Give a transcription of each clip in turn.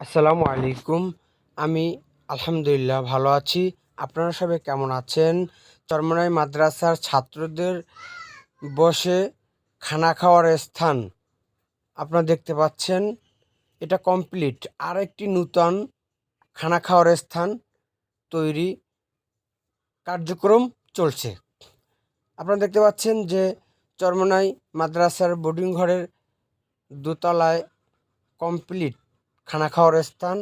আসসালামু আলাইকুম। আমি আলহামদুলিল্লাহ ভালো আছি। আপনারা সবাই কেমন আছেন? চরমনাই মাদ্রাসার ছাত্রদের বসে খানা খাওয়ার স্থান আপনারা দেখতে পাচ্ছেন। এটা কমপ্লিট। আর একটি নূতন খানা খাওয়ার স্থান তৈরি কার্যক্রম চলছে। আপনারা দেখতে পাচ্ছেন যে চরমনাই মাদ্রাসার বোর্ডিং ঘরের দোতলায় কমপ্লিট খানা খাওয়ার স্থান।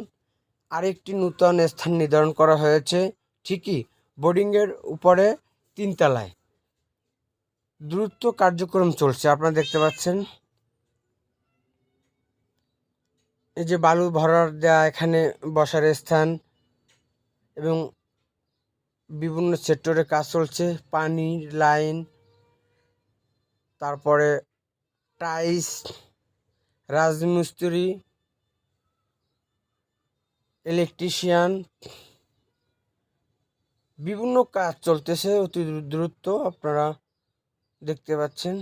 আরেকটি নূতন স্থান নির্ধারণ করা হয়েছে, ঠিকই, বোর্ডিংয়ের উপরে তিনতলায়। দ্রুত কার্যক্রম চলছে, আপনারা দেখতে পাচ্ছেন। এই যে বালু ভরার দেয়া এখানে বসার স্থান এবং বিভিন্ন সেক্টরে কাজ চলছে পানির লাইন, তারপরে টাইস রাজমিস্ত্রি ইলেকট্রিশিয়ান বিভিন্ন কাজ চলতেছে অতি দ্রুত, আপনারা দেখতে পাচ্ছেন।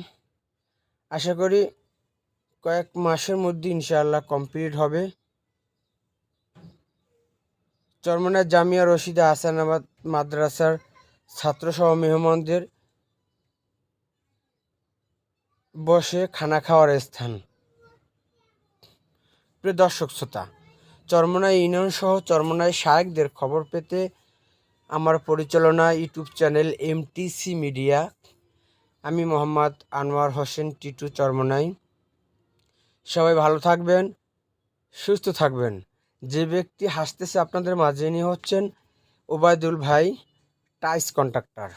আশা করি কয়েক মাসের মধ্যে ইনশাআল্লাহ কমপ্লিট হবে। চরমনা জামিয়া রশিদা হাসানাবাদ মাদ্রাসার ছাত্রসহ মেহমানদের বসে খানা খাওয়ার স্থান। প্রিয় দর্শক, শ্রোতা চরমনাই ইউনিয়ন সহ চরমনাই শায়েকদের খবর পেতে আমার পরিচালনা ইউটিউব চ্যানেল এমটিসি মিডিয়া আমি মোহাম্মদ আনোয়ার হোসেন টিটু চরমনাই। সবাই ভালো থাকবেন, সুস্থ থাকবেন। যে ব্যক্তি হাসতেছে আপনাদের মাঝে নিয়ে হচ্ছেন ওবায়দুল ভাই, টাইস কন্ট্রাক্টর